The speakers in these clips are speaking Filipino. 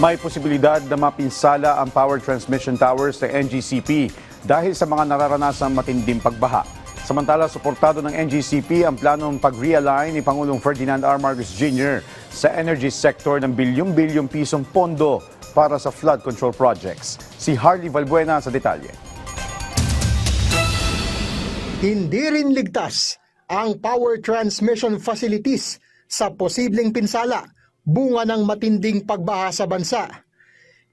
May posibilidad na mapinsala ang power transmission towers ng NGCP dahil sa mga nararanasang matinding pagbaha. Samantala, suportado ng NGCP ang planong pag-realign ni Pangulong Ferdinand R. Marcos Jr. sa energy sector ng bilyong-bilyong pisong pondo para sa flood control projects. Si Harley Valbuena sa detalye. Hindi rin ligtas ang power transmission facilities sa posibleng pinsala bunga ng matinding pagbaha sa bansa.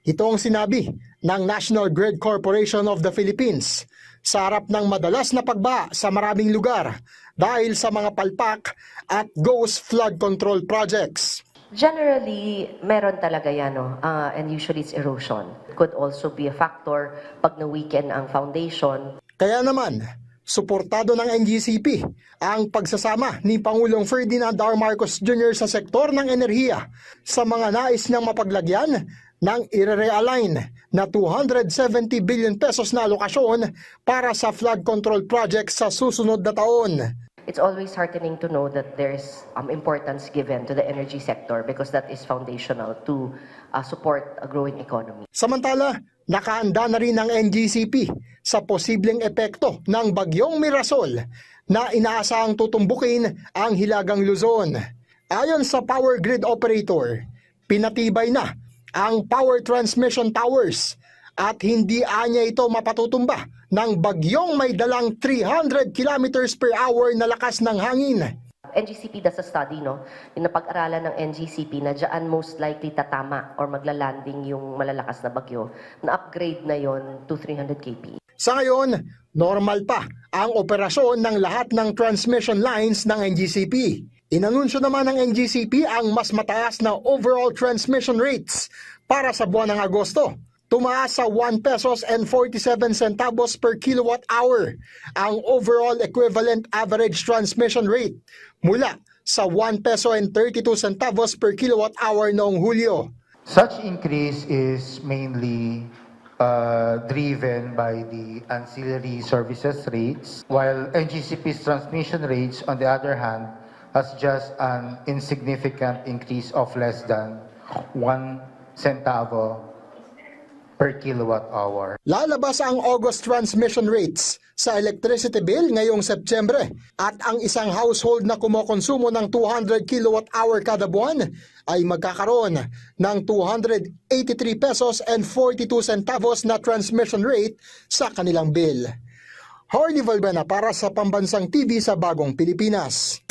Ito ang sinabi ng National Grid Corporation of the Philippines sa harap ng madalas na pagbaha sa maraming lugar dahil sa mga palpak at ghost flood control projects. Generally, meron talaga yan, no? Ah, and usually it's erosion. Could also be a factor pag na-weaken ang foundation. Kaya naman, suportado ng NGCP ang pagsasama ni Pangulong Ferdinand R. Marcos Jr. sa sektor ng enerhiya sa mga nais niyang mapaglagyan ng i-realign na 270 billion pesos na alokasyon para sa flood control project sa susunod na taon. It's always heartening to know that there's um, importance given to the energy sector because that is foundational to uh, support a growing economy. Samantala, nakaanda na rin ang NGCP sa posibleng epekto ng bagyong Mirasol na inaasahang tutumbukin ang Hilagang Luzon. Ayon sa power grid operator, pinatibay na ang power transmission towers at hindi anya ito mapatutumba ng bagyong may dalang 300 kilometers per hour na lakas ng hangin. NGCP does a study, no? Yung napag-aralan ng NGCP na dyan most likely tatama or maglalanding yung malalakas na bagyo. Na-upgrade na yon to 300 kP. Sa ngayon, normal pa ang operasyon ng lahat ng transmission lines ng NGCP. Inanunsyo naman ng NGCP ang mas mataas na overall transmission rates para sa buwan ng Agosto. Tumaas sa 1 pesos and 47 centavos per kilowatt hour ang overall equivalent average transmission rate mula sa 1 peso and 32 centavos per kilowatt hour noong Hulyo. Such increase is mainly uh, driven by the ancillary services rates, while NGCP's transmission rates, on the other hand, has just an insignificant increase of less than one centavo per kilowatt hour. Lalabas ang August transmission rates sa electricity bill ngayong Setyembre at ang isang household na kumokonsumo ng 200 kilowatt hour kada buwan ay magkakaroon ng 283 pesos and 42 centavos na transmission rate sa kanilang bill. Harley Valbena para sa Pambansang TV sa Bagong Pilipinas.